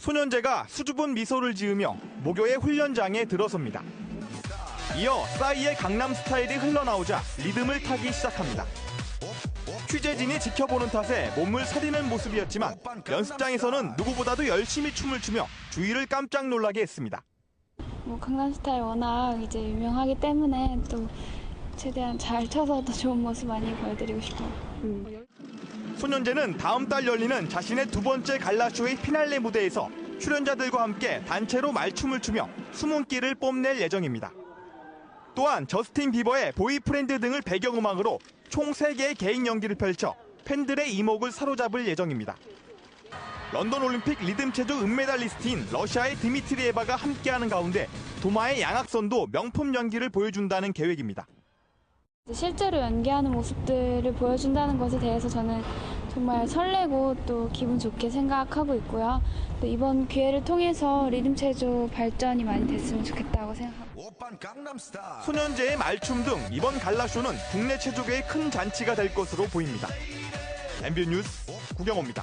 소년제가 수줍은 미소를 지으며 모교의 훈련장에 들어섭니다. 이어 싸이의 강남 스타일이 흘러나오자 리듬을 타기 시작합니다. 취재진이 지켜보는 탓에 몸을 사리는 모습이었지만 연습장에서는 누구보다도 열심히 춤을 추며 주위를 깜짝 놀라게 했습니다. 뭐 강남스타일 워낙 이제 유명하기 때문에 또 최대한 잘 춰서 더 좋은 모습 많이 보여드리고 싶어요. 소년제는 다음 달 열리는 자신의 두 번째 갈라쇼의 피날레 무대에서 출연자들과 함께 단체로 말춤을 추며 숨은기를 뽐낼 예정입니다. 또한 저스틴 비버의 보이프렌드 등을 배경음악으로 총 3개의 개인 연기를 펼쳐 팬들의 이목을 사로잡을 예정입니다. 런던 올림픽 리듬 체조 은메달리스트인 러시아의 드미트리에바가 함께하는 가운데 도마의 양악선도 명품 연기를 보여준다는 계획입니다. 실제로 연기하는 모습들을 보여준다는 것에 대해서 저는 정말 설레고 또 기분 좋게 생각하고 있고요. 또 이번 기회를 통해서 리듬 체조 발전이 많이 됐으면 좋겠다고 생각합니다. 소년제의 말춤 등 이번 갈라쇼는 국내 체조계의 큰 잔치가 될 것으로 보입니다. MB 뉴스 구경호입니다.